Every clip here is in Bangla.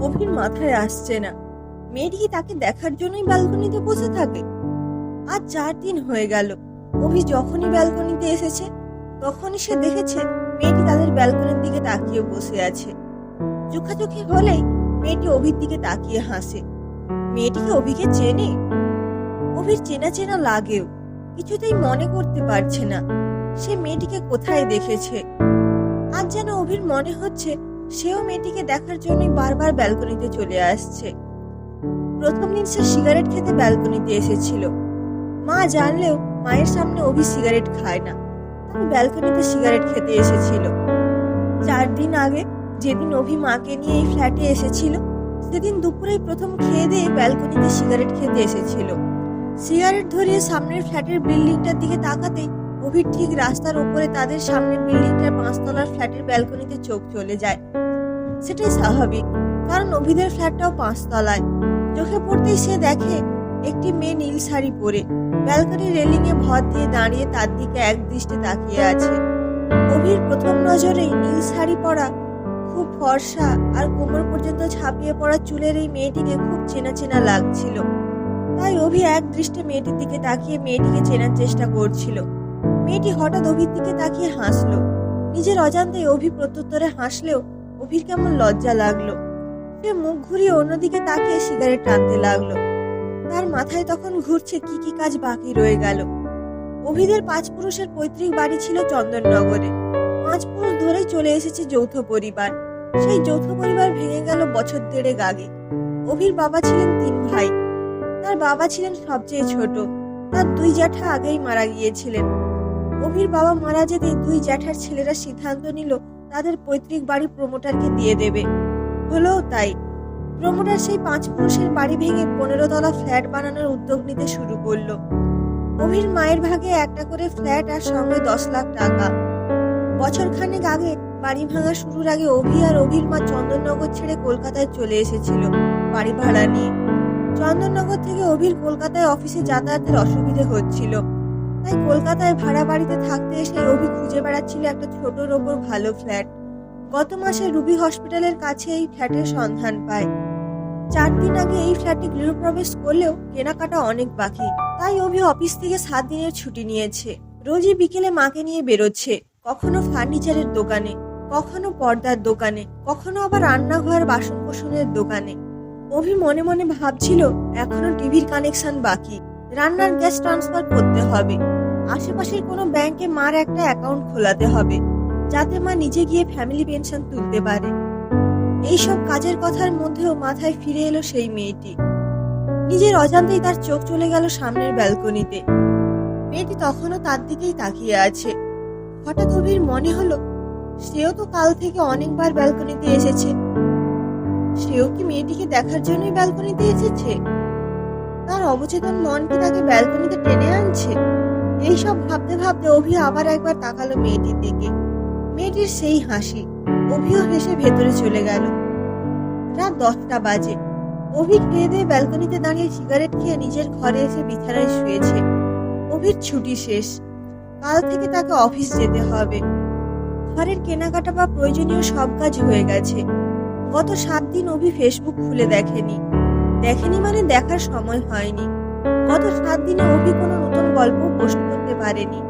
অভির মাথায় আসছে না। মেয়েটি তাকে দেখার জন্যই ব্যালকনিতে বসে থাকে? আজ চার দিন হয়ে গেল। অভি যখনই ব্যালকনিতে এসেছে, তখনই সে দেখেছে মেয়েটি তাদের ব্যালকনির দিকে তাকিয়ে বসে আছে। চোখাচোখি হলেই মেয়েটি অভির দিকে তাকিয়ে হাসে। মেয়েটিকে অভিকে চেনে? অভির চেনা চেনা লাগেও, কিছুতেই মনে করতে পারছে না। সে মেয়েটিকে কোথায় দেখেছে? আজ যেন অভির মনে হচ্ছে সেও মেয়েটিকে দেখার জন্যই বারবার ব্যালকনিতে চলে আসছে। প্রথম দিন সে সিগারেট খেতে ব্যালকনিতে এসেছিল। মা জানলেও মায়ের সামনে অভি সিগারেট খায় না। তাই ব্যালকনিতে সিগারেট খেতে এসেছিল। চার দিন আগে যেদিন অভি মাকে নিয়ে এই ফ্ল্যাটে এসেছিল, সেদিন দুপুরেই প্রথম খেয়ে দিয়ে ব্যালকনিতে সিগারেট খেতে এসেছিল। সিগারেট ধরিয়ে সামনের ফ্ল্যাটের বিল্ডিংটার দিকে তাকাতেই অভির ঠিক রাস্তার উপরে তাদের সামনের বিল্ডিংটার পাঁচতলার ফ্ল্যাটের ব্যালকনিতে চোখ চলে যায়। সেটাই স্বাভাবিক, কারণ অভিদের ফ্ল্যাটটাও পাঁচতলায়। চোখে পড়তেই সে দেখে, একটি মেয়ে নীল শাড়ি পরে ব্যালকনি রেলিং এ ভর দিয়ে দাঁড়িয়ে তার দিকে এক দৃষ্টে তাকিয়ে আছে। অভির প্রথম নজরেই নীল শাড়ি পরা, খুব ফর্সা আর কোমর পর্যন্ত ছাপিয়ে পড়া চুলের এই মেয়েটিকে খুব চেনা চেনা লাগছিল। তাই অভি এক দৃষ্টে মেয়েটির দিকে তাকিয়ে মেয়েটিকে চেনার চেষ্টা করছিল। মেয়েটি হঠাৎ অভির দিকে তাকিয়ে হাসলো। নিজের অজান্তে অভি প্রত্যুত্তরে হাসলেও অভির কেমন লজ্জা লাগল। সে মুখ ঘুরিয়ে অন্যদিকে তাকিয়ে সিগারেট টানতে লাগল। তার মাথায় তখন ঘুরছে কি কি কাজ বাকি রয়ে গেল। অভিদের পাঁচ পুরুষের পৈতৃক বাড়ি ছিল চন্দননগরে। পাঁচ পুরুষ ধরেই চলে এসেছে যৌথ পরিবার। সেই যৌথ পরিবার ভেঙে গেল বছর দেড়েক আগে। অভির বাবা ছিলেন তিন ভাই। তার বাবা ছিলেন সবচেয়ে ছোট। তার দুই জ্যাঠা আগেই মারা গিয়েছিলেন। অভির বাবা মারা যেতে দুই জ্যাঠার ছেলেরা সিদ্ধান্ত নিল, তাদের পৈতৃক বাড়ি প্রমোটারকে দিয়ে দেবে। হলোও তাই, প্রমোটার সেই পাঁচ পুরুষের বাড়ি ভেঙে পনেরো তলা ফ্ল্যাট বানানোর উদ্যোগ নিতে শুরু করল। অভির মায়ের ভাগে একটা করে ফ্ল্যাট আর সঙ্গে দশ লাখ টাকা। বছর খানেক আগে বাড়ি ভাঙা শুরুর আগে অভি আর অভির মা চন্দননগর ছেড়ে কলকাতায় চলে এসেছিল বাড়ি ভাড়া নিয়ে। চন্দননগর থেকে অভির কলকাতায় অফিসে যাতায়াতের অসুবিধে হচ্ছিল। তাই কলকাতায় ভাড়া বাড়িতে থাকতে এসে অভি খুঁজে বেড়াচ্ছিল একটা ছোটর ওপর ভালো ফ্ল্যাট। গত মাসে রুবি হসপিটালের কাছে এই ফ্ল্যাটের সন্ধান পায়। চার দিন আগে এই ফ্ল্যাটে গৃহপ্রবেশ করলেও কেনাকাটা অনেক বাকি। তাই অভি অফিস থেকে সাত দিনের ছুটি নিয়েছে। রোজই বিকেলে মাকে নিয়ে বেরোচ্ছে। কখনো ফার্নিচারের দোকানে, কখনো পর্দার দোকানে, কখনো আবার রান্নাঘর বাসন কোসনের দোকানে। অভি মনে মনে ভাবছিল, এখনও টিভির কানেকশন বাকি। রান্নার গ্যাস ট্রান্সফার করতে হবে। আশেপাশের কোনো ব্যাংকে মার একটা অ্যাকাউন্ট খোলাতে হবে, যাতে মা নিজে গিয়ে ফ্যামিলি পেনশন তুলতে পারে। এইসব কাজের কথার মধ্যেও মাথায় ফিরে এলো সেই মেয়েটি। নিজের অজান্তেই তার চোখ চলে গেল সামনের ব্যালকনিতে। মেয়েটি তখনও তার দিকেই তাকিয়ে আছে। হঠাৎ অভির মনে হলো, সেও তো কাল থেকে অনেকবার ব্যালকনিতে এসেছে। সেও কি মেয়েটিকে দেখার জন্যই ব্যালকনিতে এসেছে? তার অবচেতন মন কি তাকে ব্যালকনিতে টেনে আনছে? এইসব ভাবতে ভাবতে অভি আবার একবার তাকালো মেয়েটির দিকে। মেয়েটির সেই হাসি, অভিও হেসে ভেতরে চলে গেল। রাত দশটা বাজে। অভি খেয়ে দিয়ে ব্যালকনিতে দাঁড়িয়ে সিগারেট খেয়ে নিজের ঘরে এসে বিছানায় শুয়েছে। অভির ছুটি শেষ। কাল থেকে তাকে অফিস যেতে হবে। ঘরের কেনাকাটা বা প্রয়োজনীয় সব কাজ হয়ে গেছে। গত সাত দিন অভি ফেসবুক খুলে দেখেনি। দেখেনি মানে দেখার সময় হয়নি। গত সাত দিনে অভি কোনো নতুন গল্প পোস্ট করতে পারেনি।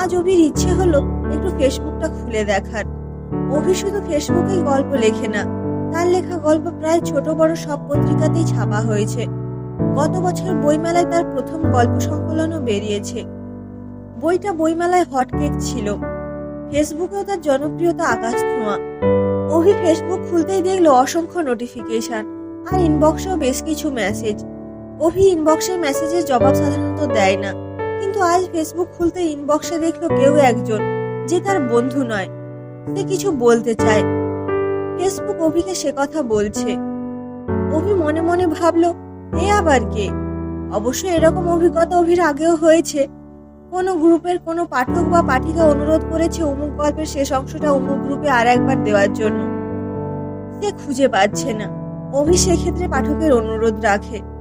আজ অভির ইচ্ছে হলো একটু ফেসবুকটা খুলে দেখার। অভি শুধু ফেসবুকেই গল্প লেখে না, তার লেখা গল্প প্রায় ছোট বড় সব পত্রিকাতেই ছাপা হয়েছে। গত বছর বইমেলায় তার প্রথম গল্প সংকলনও বেরিয়েছে। বইটা বইমেলায় হটকেক ছিল। ফেসবুকেও তার জনপ্রিয়তা আকাশ ছোঁয়া অভি ফেসবুক খুলতেই দেখল অসংখ্য নোটিফিকেশন আর ইনবক্সেও বেশ কিছু মেসেজ অভি ইনবক্সের মেসেজের জবাব সাধারণত দেয় না। কিন্তু আজ ফেসবুক খুলতে ইনবক্সে দেখল কেউ একজন, যে তার বন্ধু নয়। সে কিছু বলতে চায়। ফেসবুক অভিকে সে কথা বলছে। অভি মনে মনে ভাবলো, এ আবার কে? অবশ্য এরকম অভিজ্ঞতা অভির আগেও হয়েছে। কোনো গ্রুপের কোনো পাঠক বা পাঠিকা অনুরোধ করেছে অমুক গল্পের শেষ অংশটা অমুক গ্রুপে আর একবার দেওয়ার জন্য। সে খুঁজে পাচ্ছে না। অভি সেক্ষেত্রে পাঠকের অনুরোধ রাখে।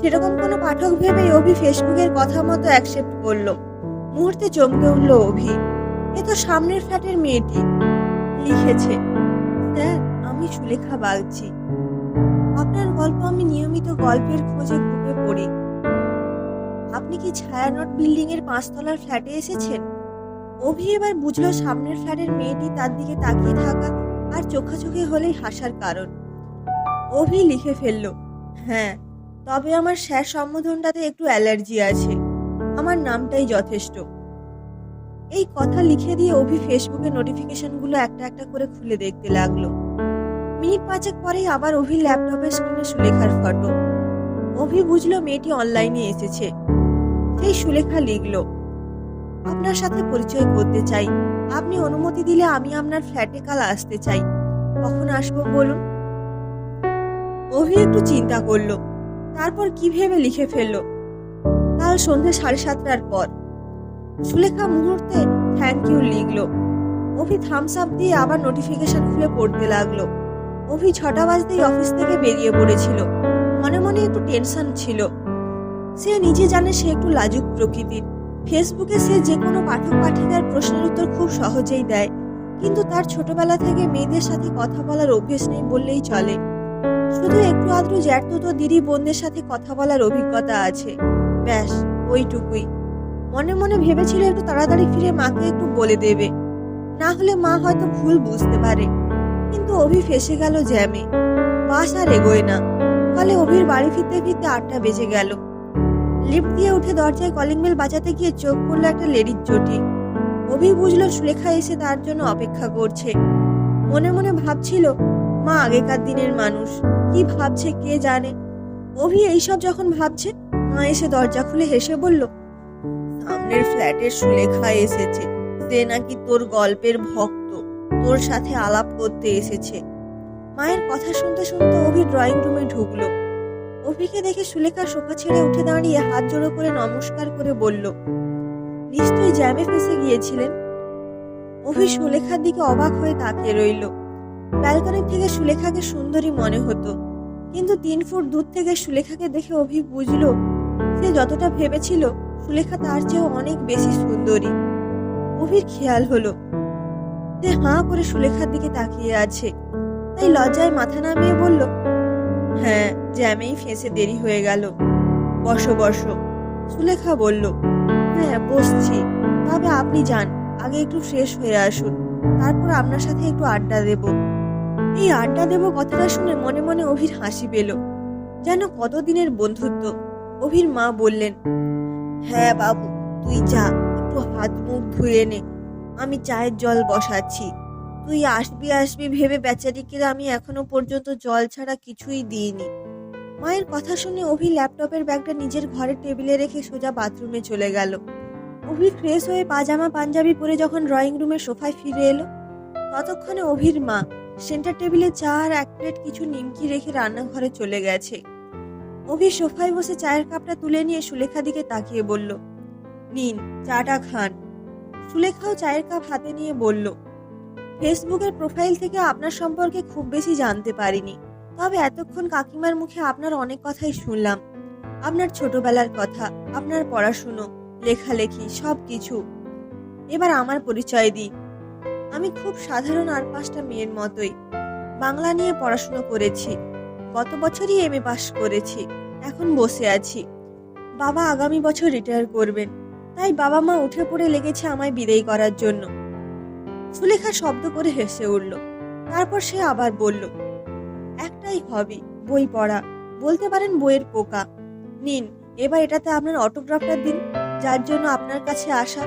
সেরকম কোনো পাঠক ভেবেই অভি ফেসবুকের কথা মতো অ্যাকসেপ্ট করল। মুহূর্তে চমকে উঠল অভি। এ তো সামনের ফ্ল্যাটের মেয়েটি। লিখেছে, স্যার, আমি সুলেখা বাগচি। আপনার গল্প আমি নিয়মিত গল্পের খোঁজে গ্রুপে পড়ি। আপনি কি ছায়ানট বিল্ডিং এর পাঁচতলার ফ্ল্যাটে এসেছেন? অভি এবার বুঝলো সামনের ফ্ল্যাটের মেয়েটি তার দিকে তাকিয়ে থাকা আর চোখাচোখি হলেই হাসার কারণ। অভি লিখে ফেলল হ্যাঁ তবে আমার স্যার সম্বোধনটাতে একটু অ্যালার্জি আছে। আমার নামটাই যথেষ্ট। এই কথা লিখে দিয়ে অভি ফেসবুকে নোটিফিকেশনগুলো একটা একটা করে খুলে দেখতে লাগল। মিনিট পাঁচেক পরেই আবার অভির ল্যাপটপের স্ক্রিনে সুলেখার ফটো। অভি বুঝলো মেয়েটি অনলাইনে এসেছে। সেই সুলেখা লিখল, আপনার সাথে পরিচয় করতে চাই। আপনি অনুমতি দিলে আমি আপনার ফ্ল্যাটে কাল আসতে চাই। কখন আসব বলুন? অভি একটু চিন্তা করল তারপর কি ভেবে লিখে ফেলল? কাল সন্ধ্যে সাড়ে সাতটার পর। সুলেখা মুহূর্তে থ্যাংক ইউ লিখলো। অভি থামস আপ দিয়ে আবার নোটিফিকেশন খুলে পড়তে লাগল। অভি ছটা বাজতেই অফিস থেকে বেরিয়ে পড়েছিল। মনে মনে একটু টেনশন ছিল। সে নিজে জানে সে একটু লাজুক প্রকৃতির। ফেসবুকে সে যে কোনো পাঠক পাঠিকার প্রশ্নের উত্তর খুব সহজেই দেয়। কিন্তু তার ছোটবেলা থেকে মেয়েদের সাথে কথা বলার অভ্যেস নেই বললেই চলে। শুধু একটু আদ্রু জ্যাঠতুতো দিদি বোনদের সাথে কথা বলার অভিজ্ঞতা আছে। ব্যাস, ওইটুকুই। মনে মনে ভেবেছিল একটু তাড়াতাড়ি ফিরে মাকে একটু বলে দেবে। না হলে মা হয়তো ভুল বুঝতে পারে। কিন্তু অভি ফেসে গেল জ্যামে। বাস আর এগোয় না। ফলে অভির বাড়ি ফিরতে ফিরতে আটটা বেজে গেল। লিফট দিয়ে উঠে দরজায় কলিং বেল বাজাতে গিয়ে চোখ পড়ল একটা লেডির চটি। অভি বুঝলো সুলেখা এসে তার জন্য অপেক্ষা করছে। মনে মনে ভাবছিল, মা আগেকার দিনের মানুষ। কি ভাবছে কে জানে? অভি এইসব যখন ভাবছে, মা এসে দরজা খুলে হেসে বলল, সামনের ফ্ল্যাটের সুলেখা এসেছে। সে নাকি তোর গল্পের ভক্ত। তোর সাথে আলাপ করতে এসেছে। মায়ের কথা শুনতে শুনতে অভি ড্রয়িং রুমে ঢুকলো। অভিকে দেখে সুলেখা সোফা ছেড়ে উঠে দাঁড়িয়ে হাত জোড়ো করে নমস্কার করে বলল, নিশ্চয়ই জ্যামে ফেসে গিয়েছিলেন? অভি সুলেখার দিকে অবাক হয়ে তাকিয়ে রইল। ব্যালকনি থেকে সুলেখাকে সুন্দরী মনে হতো। কিন্তু তিন ফুট দূর থেকে সুলেখাকে দেখে অভি বুঝলো, সে যতটা ভেবেছিল সুলেখা তার চেয়েও অনেক বেশি সুন্দরী। অভির খেয়াল হলো, সে হাঁ করে সুলেখার দিকে তাকিয়ে আছে। তাই লজ্জায় মাথা নামিয়ে বলল হ্যাঁ জ্যামেই ফেঁসে দেরি হয়ে গেল। বসো বসো। সুলেখা বলল হ্যাঁ বসছি। তবে আপনি যান, আগে একটু ফ্রেশ হয়ে আসুন। তারপর আপনার সাথে একটু আড্ডা দেব। এই আড্ডা দেব কথাটা শুনে মনে মনে অভির হাসি পেল। যেন কতদিনের বন্ধুত্ব। অভির মা বললেন হ্যাঁ বাবু, তুই যা, একটু হাত মুখ ধুয়ে নে। আমি চায়ের জল বসাচ্ছি। তুই আসবি আসবি ভেবে বেচারিকে আমি এখনও পর্যন্ত জল ছাড়া কিছুই দিইনি। মায়ের কথা শুনে অভি ল্যাপটপের ব্যাগটা নিজের ঘরের টেবিলে রেখে সোজা বাথরুমে চলে গেল। অভি ফ্রেশ হয়ে পাজামা, পাঞ্জাবি পরে যখন ড্রয়িং রুমে সোফায় ফিরে এলো, ততক্ষণে অভির মা সেন্টার টেবিলে চা আর এক প্লেট কিছু নিমকি রেখে রান্নাঘরে চলে গেছে। অভি সোফায় বসে চায়ের কাপটা তুলে নিয়ে সুলেখা দিকে তাকিয়ে বলল, নিন, চাটা খান। সুলেখাও চায়ের কাপ হাতে নিয়ে বলল, ফেসবুকের প্রোফাইল থেকে আপনার সম্পর্কে খুব বেশি জানতে পারিনি। তবে এতক্ষণ কাকিমার মুখে আপনার অনেক কথাই শুনলাম। আপনার ছোটবেলার কথা, আপনার পড়াশুনো, লেখালেখি সব কিছু এবার আমার পরিচয় দিই আমি খুব সাধারণ আর পাঁচটা মেয়ের মতোই। বাংলা নিয়ে পড়াশুনো করেছি। গত বছরই এম এ পাশ করেছি। এখন বসে আছি। বাবা আগামী বছর রিটায়ার করবেন। তাই বাবা মা উঠে পড়ে লেগেছে আমায় বিদায় করার জন্য। সুলেখা শব্দ করে হেসে উঠল। তারপর সে আবার বলল, একটাই হবি বই পড়া। বলতে পারেন বইয়ের পোকা। নিন, এবার এটাতে আপনার অটোগ্রাফটা দিন। যার জন্য আপনার কাছে আসা।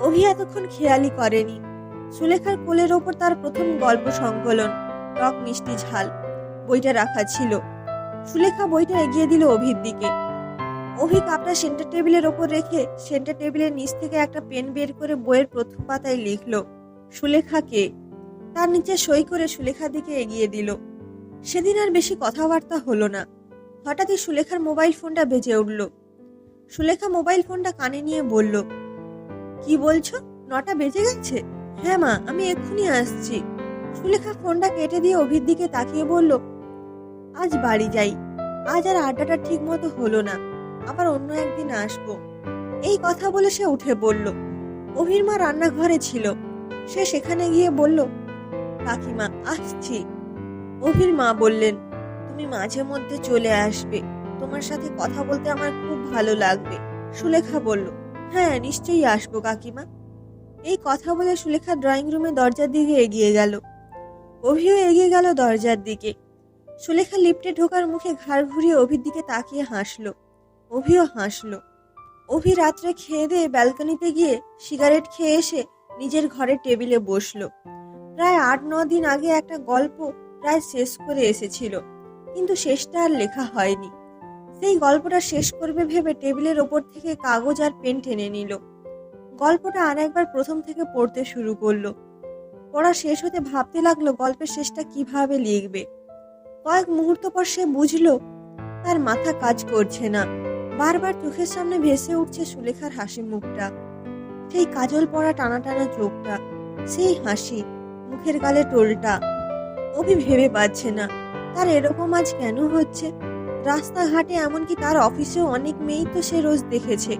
অভি এতক্ষণ খেয়ালই করেনি। সুলেখার কোলের ওপর তার প্রথম গল্প সংকলন, টক মিষ্টি ঝাল, বইটা রাখা ছিল। সুলেখা বইটা এগিয়ে দিল অভির দিকে। অভি কাপটা সেন্টার টেবিলের ওপর রেখে সেন্টার টেবিলের নিচ থেকে একটা পেন বের করে বইয়ের প্রথম পাতায় লিখলো, সুলেখাকে। তার নিচে সই করে সুলেখার দিকে এগিয়ে দিল। সেদিন আর বেশি কথাবার্তা হলো না। হঠাৎই সুলেখার মোবাইল ফোনটা বেজে উঠল। সুলেখা মোবাইল ফোনটা কানে নিয়ে বলল, কি বলছো? নটা বেজে গেছে? হ্যাঁ মা, আমি এক্ষুনি আসছি। সুলেখা ফোনটা কেটে দিয়ে অভির দিকে তাকিয়ে বলল, আজ বাড়ি যাই। আজ আর আড্ডাটা ঠিক মতো হলো না। আবার অন্য একদিন আসব। এই কথা বলে সে উঠে পড়ল। অভির মা রান্নাঘরে ছিল। সে সেখানে গিয়ে বলল, কাকিমা, আসছি। অভির মা বললেন, তুমি মাঝে মধ্যে চলে আসবে। তোমার সাথে কথা বলতে আমার খুব ভালো লাগবে। সুলেখা বলল হ্যাঁ নিশ্চয়ই আসব কাকিমা। এই কথা বলে সুলেখা ড্রয়িং রুমে দরজার দিকে এগিয়ে গেল। অভিও এগিয়ে গেল দরজার দিকে। সুলেখা লিফটে ঢোকার মুখে ঘাড় ঘুরিয়ে অভির দিকে তাকিয়ে হাসলো। অভিও হাসলো। অভি রাত্রে খেয়ে দিয়ে ব্যালকনিতে গিয়ে সিগারেট খেয়ে এসে নিজের ঘরে টেবিলে বসল। প্রায় আট, ন দিন আগে একটা গল্প প্রায় শেষ করে এসেছিল, কিন্তু শেষটা আর লেখা হয়নি। সেই গল্পটা শেষ করবে ভেবে টেবিলের ওপর থেকে কাগজ আর পেন টেনে নিল। গল্পটা আর একবার প্রথম থেকে পড়তে শুরু করল। পড়া শেষ হতে ভাবতে লাগল গল্পের শেষটা কীভাবে লিখবে। কয়েক মুহূর্ত পর সে বুঝলো, তার মাথা কাজ করছে না। বারবার চোখের সামনে ভেসে উঠছে সুলেখার হাসি মুখটা। সেই কাজল পড়া টানা টানা চোখটা, সেই হাসি, মুখের গালে টোলটা। অভি ভেবে পাচ্ছে না, তার এরকম আজ কেন হচ্ছে? রাস্তাঘাটে এমনকি তার অফিসেও অনেক মেয়েই তো সে রোজ দেখেছে।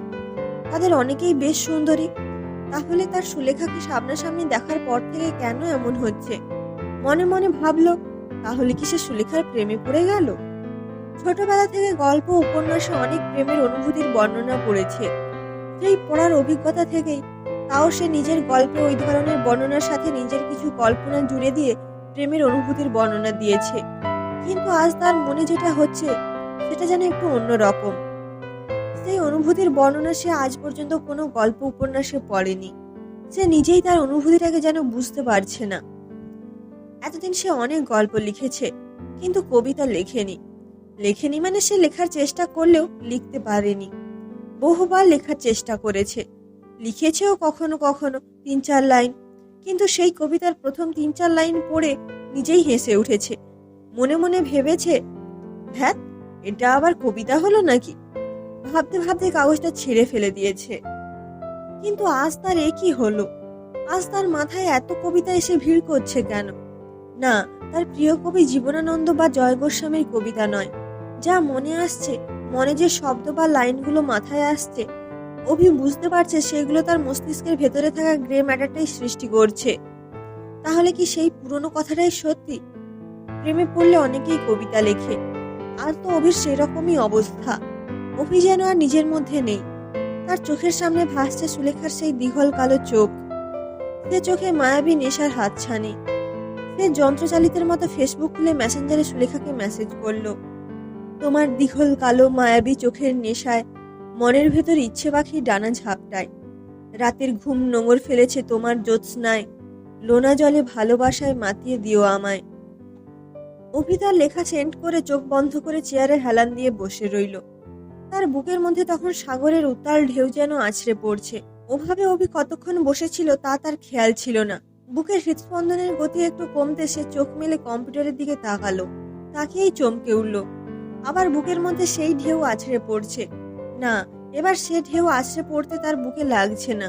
তাদের অনেকেই বেশ সুন্দরী। তাহলে তার সুলেখাকে সামনাসামনি দেখার পর থেকে কেন এমন হচ্ছে? মনে মনে ভাবলো, তাহলে কি সে সুলেখার প্রেমে পড়ে গেল? ছোটবেলা থেকে গল্প, উপন্যাসে অনেক প্রেমের অনুভূতির বর্ণনা পড়েছে। সেই পড়ার অভিজ্ঞতা থেকেই তাও সে নিজের গল্পে ওই ধরনের বর্ণনার সাথে নিজের কিছু কল্পনা জুড়ে দিয়ে প্রেমের অনুভূতির বর্ণনা দিয়েছে। কিন্তু আজ তার মনে যেটা হচ্ছে, সেটা যেন একটু অন্যরকম। সেই অনুভূতির বর্ণনা সে আজ পর্যন্ত কোনো গল্প উপন্যাসে পড়েনি। সে নিজেই তার অনুভূতিটাকে যেন বুঝতে পারছে না। এতদিন সে অনেক গল্প লিখেছে, কিন্তু কবিতা লেখেনি। লেখেনি মানে সে লেখার চেষ্টা করলেও লিখতে পারেনি। বহুবার লেখার চেষ্টা করেছে। লিখেছেও কখনো কখনো তিন চার লাইন, কিন্তু সেই কবিতার প্রথম তিন চার লাইন পড়ে নিজেই হেসে উঠেছে। মনে মনে ভেবেছে হ্যাঁ এটা আবার কবিতা হলো নাকি? ভাবতে ভাবতে কাগজটা ছিঁড়ে ফেলে দিয়েছে। কিন্তু আজ তার এ কি হলো? আজ তার মাথায় এত কবিতা এসে ভিড় করছে কেন? না, তার প্রিয় কবি জীবনানন্দ বা জয় গোস্বামীর কবিতা নয়। যা মনে আসছে, মনে যে শব্দ বা লাইনগুলো মাথায় আসছে, অভি বুঝতে পারছে সেগুলো তার মস্তিষ্কের ভেতরে থাকা গ্রে ম্যাটারটাই সৃষ্টি করছে। তাহলে কি সেই পুরনো কথাটাই সত্যি? প্রেমে পড়লে অনেকেই কবিতা লেখে। আর তো অভির সেরকমই অবস্থা। অভি যেন আর নিজের মধ্যে নেই। তার চোখের সামনে ভাসছে সুলেখার সেই দীঘল কালো চোখ। সে চোখে মায়াবী নেশার হাত হাতছানি। সে যন্ত্রচালিতের মতো ফেসবুক খুলে মেসেঞ্জারে সুলেখাকে মেসেজ করল। তোমার দীঘল, কালো, মায়াবী চোখের নেশায় মনের ভেতর ইচ্ছে পাখি ডানা ঝাপটায়। রাতের ঘুম নোঙর ফেলেছে তোমার জ্যোৎস্নায়। লোনা জলে ভালোবাসায় মাতিয়ে দিও আমায়। অভিতার লেখা সেন্ড করে চোখ বন্ধ করে চেয়ারে হেলান দিয়ে বসে রইল। তার বুকের মধ্যে তখন সাগরের উত্তাল ঢেউ যেন আছড়ে পড়ছে। ওভাবে অভি কতক্ষণ বসেছিল তা তার খেয়াল ছিল না। বুকের হৃদস্পন্দনের গতি একটু কমতে সে চোখ মেলে কম্পিউটারের দিকে তাকালো। তাকিয়েই চমকে উঠল। আবার বুকের মধ্যে সেই ঢেউ আছড়ে পড়ছে। না, এবার সে ঢেউ আছড়ে পড়তে তার বুকে লাগছে না।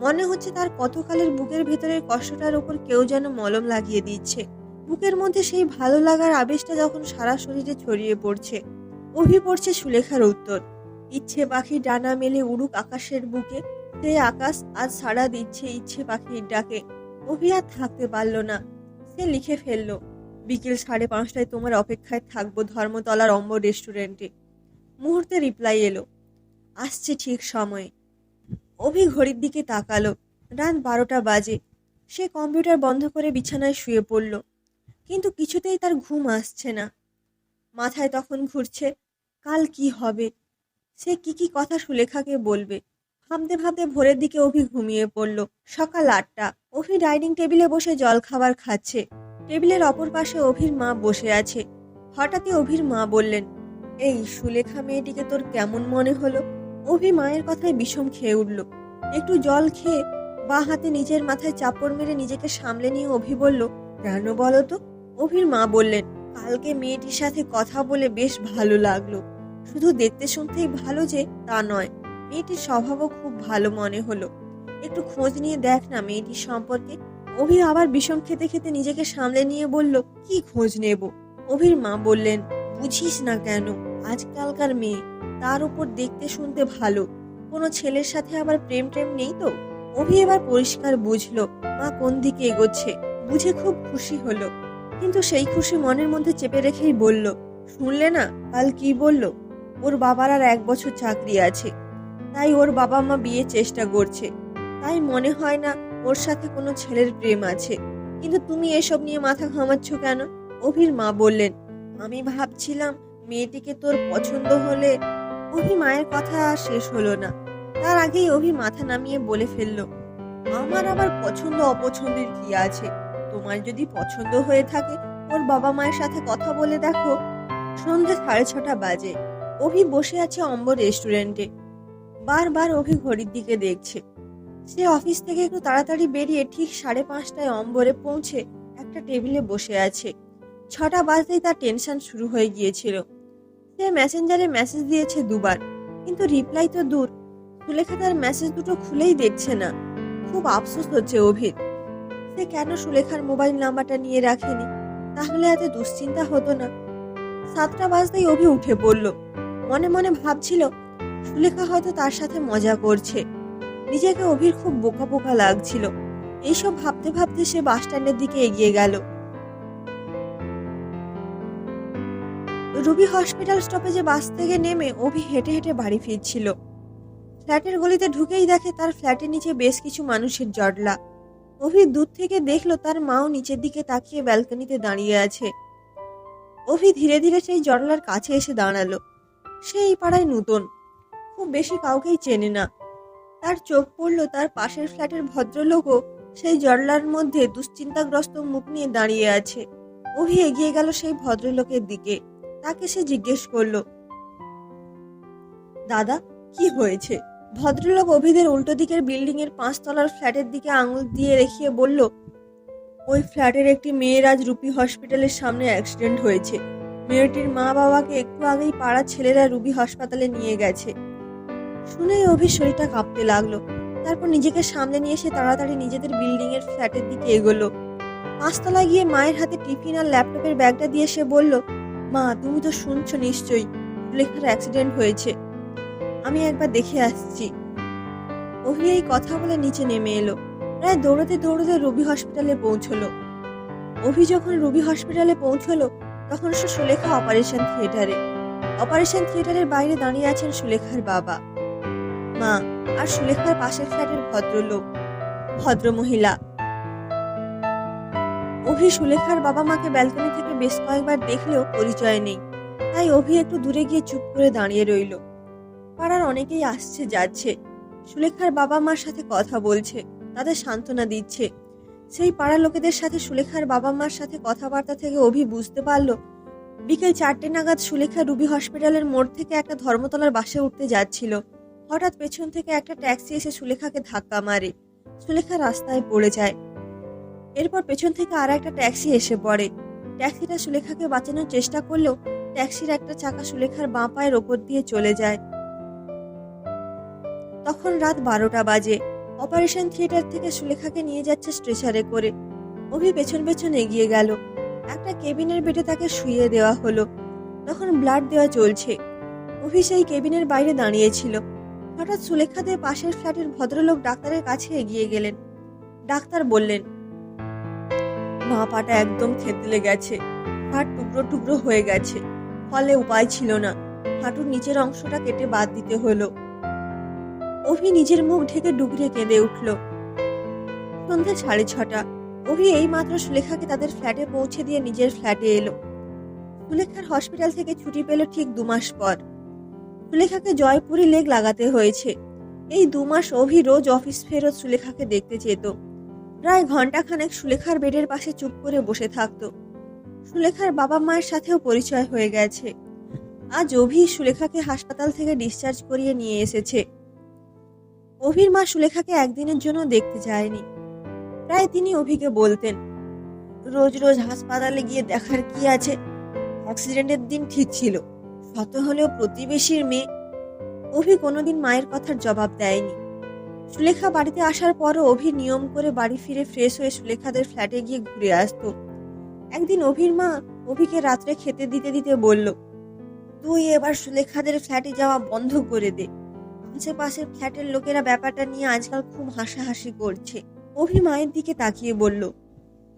মনে হচ্ছে তার কতকালের বুকের ভেতরের কষ্টটার উপর কেউ যেন মলম লাগিয়ে দিচ্ছে। বুকের মধ্যে সেই ভালো লাগার আবেশটা যখন সারা শরীরে ছড়িয়ে পড়ছে। অভি পড়ছে সুলেখার উত্তর। ইচ্ছে পাখি ডানা মেলে উড়ুক আকাশের বুকে, সে আকাশ আজ সাড়া দিচ্ছে ইচ্ছে পাখির ডাকে। অভি আর থাকতে পারল না, সে লিখে ফেলল, বিকেল সাড়ে পাঁচটায় তোমার অপেক্ষায় থাকব ধর্মতলার অম্ব রেস্টুরেন্টে। মুহূর্তে রিপ্লাই এলো, আসছে ঠিক সময়ে। অভি ঘড়ির দিকে তাকালো, রাত বারোটা বাজে। সে কম্পিউটার বন্ধ করে বিছানায় শুয়ে পড়ল, কিন্তু কিছুতেই তার ঘুম আসছে না। মাথায় তখন ঘুরছে, কাল কি হবে? সে কি কি কথা সুলেখাকে বলবে? ভাবতে ভাবতে ভোরের দিকে অভি ঘুমিয়ে পড়ল। সকাল আটটা। অভি ডাইনিং টেবিলে বসে জল খাবার খাচ্ছে। টেবিলের অপর পাশে অভির মা বসে আছে। হঠাৎই অভির মা বললেন, এই সুলেখা মেয়েটিকে তোর কেমন মনে হলো? অভি মায়ের কথায় বিষম খেয়ে উঠল। একটু জল খেয়ে বা হাতে নিজের মাথায় চাপড় মেরে নিজেকে সামলে নিয়ে অভি বলল, কেন বলো তো? অভির মা বললেন কালকে মেয়েটির সাথে কথা বলে বেশ ভালো লাগল। শুধু দেখতে শুনতেই ভালো যে তা নয়, মেয়েটির স্বভাবও খুব ভালো মনে হলো। একটু খোঁজ নিয়ে দেখ না মেয়েটির সম্পর্কে। অভি আবার বিষম খেতে খেতে নিজেকে সামলে নিয়ে বলল, কি খোঁজ নেব? অভির মা বললেন, বুঝিস না কেন, আজকালকার মেয়ে, তার উপর দেখতে শুনতে ভালো। কোনো ছেলের সাথে আবার প্রেম টেম নেই তো? অভি এবার পরিষ্কার বুঝলো, মা কোন দিকে এগোচ্ছে? বুঝে খুব খুশি হলো। কিন্তু সেই খুশি মনের মধ্যে চেপে রেখেই বলল, শুনলে না, কাল কি বলল? ওর বাবার আর এক বছর চাকরি আছে। তাই ওর বাবা মা বিয়ে চেষ্টা করছে। তাই মনে হয় না ওর সাথে কোনো ছেলের প্রেম আছে। কিন্তু তুমি এসব নিয়ে মাথা ঘামাচ্ছ কেন? অভির মা বললেন, আমি ভাবছিলাম মেয়েটিকে তোর পছন্দ হলে অভি মায়ের কথা শেষ হলো না। তার আগেই অভি মাথা নামিয়ে বলে ফেলল, আমার আবার পছন্দ অপছন্দের কি আছে? তোমার যদি পছন্দ হয়ে থাকে, ওর বাবা মায়ের সাথে কথা বলে দেখো। সন্ধ্যে সাড়ে ছটা বাজে। অভি বসে আছে অম্বর রেস্টুরেন্টে। বারবার অভি ঘড়ির দিকে দেখছে। সে অফিস থেকে একটু তাড়াতাড়ি বেরিয়ে ঠিক সাড়ে পাঁচটায় অম্বরে পৌঁছে একটা টেবিলে বসে আছে। ছটা বাজতেই তার টেনশন শুরু হয়ে গিয়েছিল। সে মেসেঞ্জারে মেসেজ দিয়েছে দুবার, কিন্তু রিপ্লাই তো দূর। সুলেখা তার মেসেজ দুটো খুলেই দেখছে না। খুব আফসোস হচ্ছে অভির। সে কেন সুলেখার মোবাইল নাম্বারটা নিয়ে রাখেনি? তাহলে এত দুশ্চিন্তা হতো না। সাতটা বাজতেই অভি উঠে পড়ল। মনে মনে ভাবছিল, সুলেখা হয়তো তার সাথে মজা করছে। নিজেকে অভির খুব বোকা বোকা লাগছিল। এইসব ভাবতে ভাবতে সে বাস স্ট্যান্ডের দিকে এগিয়ে গেল। রুবি হসপিটাল স্টপেজে বাস থেকে নেমে অভি হেঁটে হেঁটে বাড়ি ফিরছিল। ফ্ল্যাটের গলিতে ঢুকেই দেখে তার ফ্ল্যাটের নিচে বেশ কিছু মানুষের জটলা। অভি দূর থেকে দেখল তার মাও নিচের দিকে তাকিয়ে ব্যালকনিতে দাঁড়িয়ে আছে। অভি ধীরে ধীরে সেই জটলার কাছে এসে দাঁড়াল। সে এই পাড়ায় নতুন। খুব বেশি কাউকেই চেনে না। তার চোখ পড়ল তার পাশের ফ্ল্যাটের ভদ্রলোকও সেই জটলার মধ্যে দুশ্চিন্তাগ্রস্ত মুখ নিয়ে দাঁড়িয়ে আছে। অভি এগিয়ে গেল সেই ভদ্রলোকের দিকে। তাকে সে জিজ্ঞেস করল, দাদা, কি হয়েছে? ভদ্রলোক অভিদের উল্টো দিকের বিল্ডিং এর পাঁচতলার ফ্ল্যাটের দিকে আঙুল দিয়ে রেখিয়ে বলল, ওই ফ্ল্যাটের একটি মেয়ের আজ রুপি হসপিটালের সামনে অ্যাক্সিডেন্ট হয়েছে। মেয়েটির মা বাবাকে একটু আগেই পাড়ার ছেলেরা রুবি হাসপাতালে নিয়ে গেছে। শুনেই অভির শরীরটা কাঁপতে লাগল। তারপর নিজেকে সামনে নিয়ে এসে তাড়াতাড়ি নিজেদের বিল্ডিং এর ফ্ল্যাটের দিকে এগোলো। পাঁচতলায় গিয়ে মায়ের হাতে টিফিন আর ল্যাপটপের ব্যাগটা দিয়ে সে বলল, মা, তুমি তো শুনছো নিশ্চয়ই সুলেখার অ্যাক্সিডেন্ট হয়েছে। আমি একবার দেখে আসছি। অভি এই কথা বলে নিচে নেমে এলো। প্রায় দৌড়তে দৌড়তে রুবি হসপিটালে পৌঁছলো। অভি যখন রুবি হসপিটালে পৌঁছলো, তখন সে সুলেখা অপারেশন থিয়েটারে। অপারেশন থিয়েটারের বাইরে দাঁড়িয়ে আছেন সুলেখার বাবা। মা, আর সুলেখার পাশের ফ্ল্যাটের ভদ্রলোক ভদ্র মহিলা অভি সুলেখার বাবা মাকে ব্যালকনি থেকে বেশ কয়েকবার দেখলেও পরিচয় নেই। তাই অভি একটু দূরে গিয়ে চুপ করে দাঁড়িয়ে রইল। পাড়ার অনেকেই আসছে, যাচ্ছে। সুলেখার বাবা মার সাথে কথা বলছে, তাদের সান্ত্বনা দিচ্ছে। সেই পাড়ার লোকেদের সাথে সুলেখার বাবা মার সাথে কথাবার্তা থেকে অভি বুঝতে পারল। বিকেল চারটে নাগাদ সুলেখা রুবি হসপিটালের মোড় থেকে একটা ধর্মতলার বাসে উঠতে যাচ্ছিল। হঠাৎ পেছন থেকে একটা ট্যাক্সি এসে সুলেখাকে ধাক্কা মারে। সুলেখা রাস্তায় পড়ে যায়। এরপর পেছন থেকে আর একটা ট্যাক্সি এসে পড়ে। ট্যাক্সিটা সুলেখাকে বাঁচানোর চেষ্টা করলেও ট্যাক্সির একটা চাকা সুলেখার বাঁ পায়ের ওপর দিয়ে চলে যায়। তখন রাত বারোটা বাজে। অপারেশন থিয়েটার থেকে সুলেখাকে নিয়ে যাচ্ছে স্ট্রেচারে করে। অভি পেছন পেছন এগিয়ে গেল। একটা কেবিনের বেডে তাকে শুইয়ে দেওয়া হলো। তখন ব্লাড দেওয়া চলছে। অভি সেই কেবিনের বাইরে দাঁড়িয়েছিল। হঠাৎ সুলেখাদের পাশের ফ্ল্যাটের ভদ্রলোক ডাক্তারের কাছে এগিয়ে গেলেন। ডাক্তার বললেন, মা পাটা একদম থেতলে গেছে। হাট টুকরো টুকরো হয়ে গেছে। ফলে উপায় ছিল না। হাঁটুর নিচের অংশটা কেটে বাদ দিতে হলো। অভি নিজের মুখ ঢেকে ডুবরে কেঁদে উঠল। সন্ধ্যে সাড়ে ছটা। অভি এই মাত্র সুলেখাকে তাদের ফ্ল্যাটে পৌঁছে দিয়ে নিজের ফ্ল্যাটে এলো। সুলেখার হসপিটাল থেকে ছুটি পেল ঠিক দু মাস পর। সুলেখাকে জয়পুরি লেগ লাগাতে হয়েছে। এই দু মাস অভি রোজ অফিস ফেরত সুলেখাকে দেখতে চেত প্রায় ঘন্টাখানেক সুলেখার বেডের পাশে চুপ করে বসে থাকতো। সুলেখার বাবা মায়ের সাথেও পরিচয় হয়ে গেছে। আজ অভি সুলেখাকে হাসপাতাল থেকে ডিসচার্জ করিয়ে নিয়ে এসেছে। অভির মা সুলেখাকে একদিনের জন্য দেখতে যায়নি। প্রায় তিনি অভিকে বলতেন, রোজ রোজ হাসপাতালে গিয়ে দেখার কি আছে? অ্যাক্সিডেন্টের দিন ঠিক ছিল, শত হলেও প্রতিবেশীর মেয়ে। অভি কোনোদিন মায়ের কথার জবাব দেয়নি। সুলেখা বাড়িতে আসার পরও অভি নিয়ম করে বাড়ি ফিরে ফ্রেশ হয়ে সুলেখাদের ফ্ল্যাটে গিয়ে ঘুরে আসতো। একদিন অভির মা অভিকে রাত্রে খেতে দিতে দিতে বলল, তুই এবার সুলেখাদের ফ্ল্যাটে যাওয়া বন্ধ করে দে। আশেপাশের ফ্ল্যাটের লোকেরা ব্যাপারটা নিয়ে আজকাল খুব হাসাহাসি করছে। অভি মায়ের দিকে তাকিয়ে বলল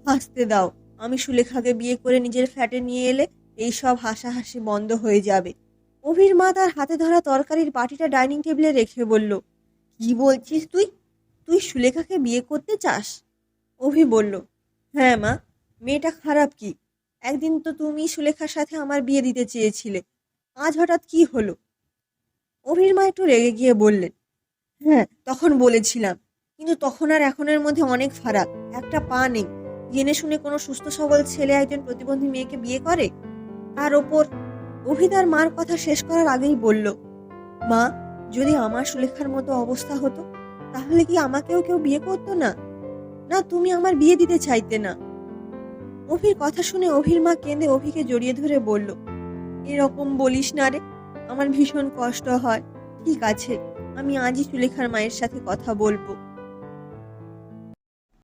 হাসতে দাও। আমি সুলেখাকে বিয়ে করে নিজের ফ্ল্যাটে নিয়ে এলে এইসব হাসাহাসি বন্ধ হয়ে যাবে। অভির মা তার হাতে ধরা তরকারির বাটিটা ডাইনিং টেবিলে রেখে বলল, কি বলছিস তুই? তুই সুলেখাকে বিয়ে করতে চাস? অভি বলল হ্যাঁ মা, মেয়েটা খারাপ কি? একদিন তো তুমি সুলেখার সাথে আমার বিয়ে দিতে চেয়েছিলে। আজ হঠাৎ কি হলো? অভির মা একটু রেগে গিয়ে বললেন হ্যাঁ তখন বলেছিলাম, কিন্তু তখন আর এখনের মধ্যে অনেক ফারাক, একটা পা নেই। জেনে শুনে কোনো সুস্থ সবল ছেলে একজন প্রতিবন্ধী মেয়েকে বিয়ে করে? তার ওপর অভিদার মার কথা শেষ করার আগেই বলল, মা, যদি আমার সুলেখার মতো অবস্থা হতো, তাহলে কি আমাকেও কেউ বিয়ে করতো না? না, তুমি আমার বিয়ে দিতে চাইতে না। অভির কথা শুনে অভির মা কেঁদে অভিকে জড়িয়ে ধরে বলল, এরকম বলিস না রে আমার ভীষণ কষ্ট হয়। ঠিক আছে আমি আজই সুলেখার মায়ের সাথে কথা বলব।